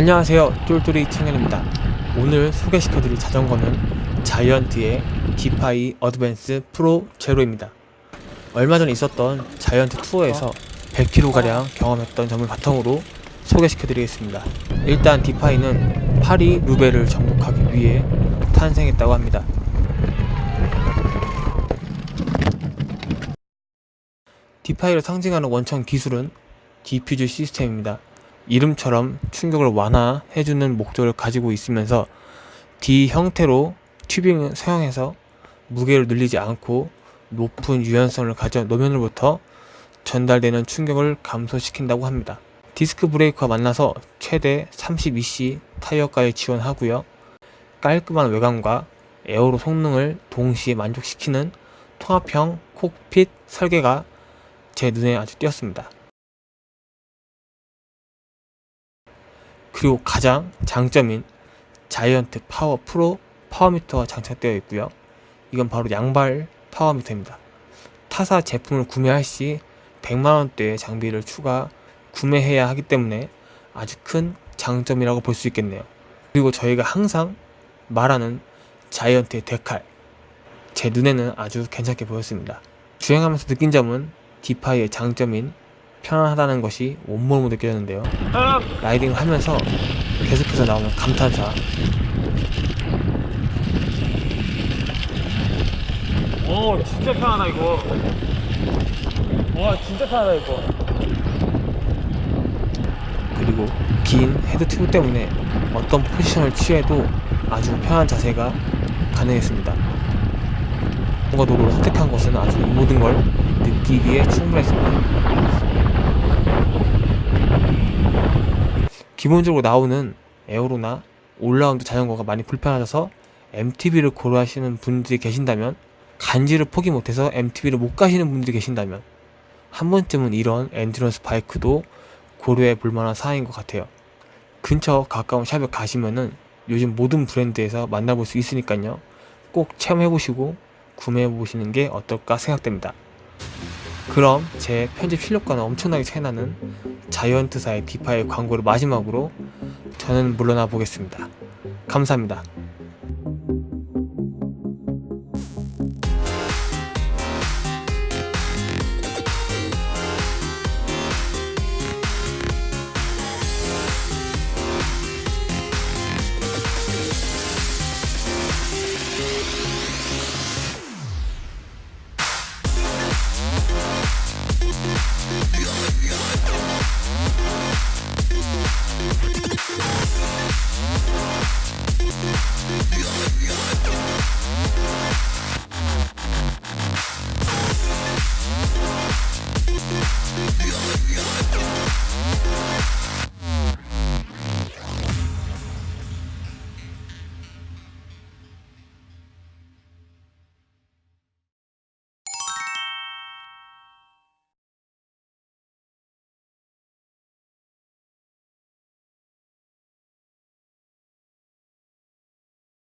안녕하세요. 똘똘이 청년입니다. 오늘 소개시켜드릴 자전거는 자이언트의 디파이 어드밴스 프로 제로입니다. 얼마 전에 있었던 자이언트 투어에서 100km가량 경험했던 점을 바탕으로 소개시켜드리겠습니다. 일단 디파이는 파리 루베를 정복하기 위해 탄생했다고 합니다. 디파이를 상징하는 원천 기술은 디퓨즈 시스템입니다 이름처럼 충격을 완화해주는 목적을 가지고 있으면서 D 형태로 튜빙을 사용해서 무게를 늘리지 않고 높은 유연성을 가져 노면으로부터 전달되는 충격을 감소시킨다고 합니다. 디스크 브레이크와 만나서 최대 32C 타이어까지 지원하고요. 깔끔한 외관과 에어로 성능을 동시에 만족시키는 통합형 콕핏 설계가 제 눈에 아주 띄었습니다. 그리고 가장 장점인 자이언트 파워 프로 파워미터가 장착되어 있고요. 이건 바로 양발 파워미터입니다. 타사 제품을 구매할 시 100만원대의 장비를 추가 구매해야 하기 때문에 아주 큰 장점이라고 볼 수 있겠네요. 그리고 저희가 항상 말하는 자이언트의 데칼. 제 눈에는 아주 괜찮게 보였습니다. 주행하면서 느낀 점은 디파이의 장점인 편안하다는 것이 온몸으로 느껴졌는데요. 라이딩을 하면서 계속해서 나오는 감탄사 오 진짜 편하다 이거 와 진짜 편하다 이거 그리고 긴 헤드 튜브 때문에 어떤 포지션을 취해도 아주 편한 자세가 가능했습니다. 뭔가 도로를 선택한 것은 아주 이 모든 걸 느끼기에 충분했습니다. 기본적으로 나오는 에어로나 올라운드 자전거가 많이 불편하셔서 MTB를 고려하시는 분들이 계신다면 간지를 포기 못해서 MTB를 못 가시는 분들이 계신다면 한 번쯤은 이런 엔드런스 바이크도 고려해 볼 만한 사항인 것 같아요. 근처 가까운 샵에 가시면은 요즘 모든 브랜드에서 만나볼 수 있으니까요. 꼭 체험해 보시고 구매해 보시는 게 어떨까 생각됩니다. 그럼 제 편집 실력과는 엄청나게 차이나는 자이언트사의 디파의 광고를 마지막으로 저는 물러나 보겠습니다. 감사합니다.